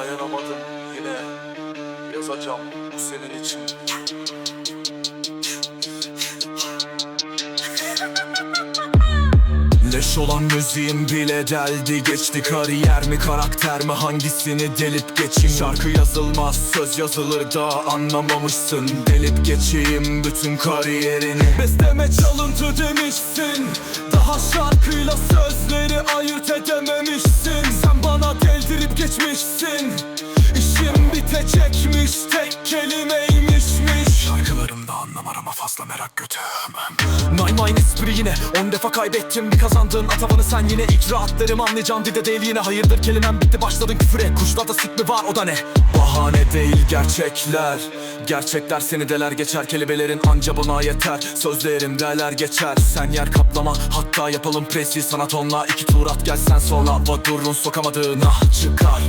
Dayanamadım yine. Yazacağım bu senin için. Leş olan müziğim bile deldi. Geçti Kariyer mi karakter mi hangisini delip geçeyim? Şarkı yazılmaz söz yazılır da anlamamışsın. Delip geçeyim bütün kariyerini. Besteme çalıntı demişsin. Daha şarkıyla sözleri ayırt edememişsin. Sen bana deldirip geçmişsin Şarkılarımda anlamar ama fazla merak götürmem. Nine Nine espri yine. On defa kaybettim. Bir kazandın Atavanı sen yine icraatlarımı anlayacağım Dide değil yine. Hayırdır kelimem bitti. Başladın küfüre Kuşlarda sik mi var? O da ne? Bahane değil gerçekler. Gerçekler seni deler geçer. Kelimelerin anca bana yeter. Sözlerim deler geçer. Sen yer kaplama. Hatta yapalım presi. Sana tonla iki tur at. Gelsen sola. Va durun sokamadığına çıkar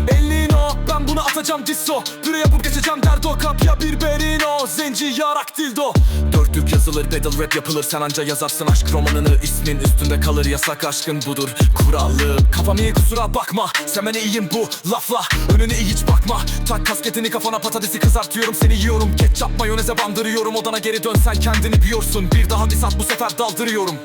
ben bunu atacağım disso. Püre yapıp geçeceğim derdo. Kapya bir berino Zenci yarak dildo Dörtlük yazılır battle rap yapılır. Sen anca yazarsın aşk romanını. İsmin üstünde kalır yasak aşkın budur. Kuralı Kafam iyi kusura bakma. Sen ben iyiyim bu lafla. Önüne iyi hiç bakma. Tak kasketini kafana patatesi kızartıyorum. Seni yiyorum. Ketçap mayoneze bandırıyorum. Odana geri dönsen kendini biyorsun Bir daha bir sat bu sefer daldırıyorum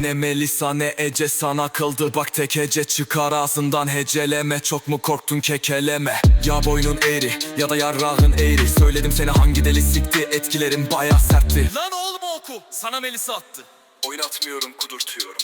ne Melisa ne Ece sana kıldı. Bak tek hece çıkar ağzından. Heceleme. Çok mu korktun kekeleme? Ya boynun eğri ya da yarrağın eğri. Söyledim seni hangi deli sikti? Etkilerim baya sertti. Lan oğlum oku. Sana Melisa attı. Oynatmıyorum kudurtuyorum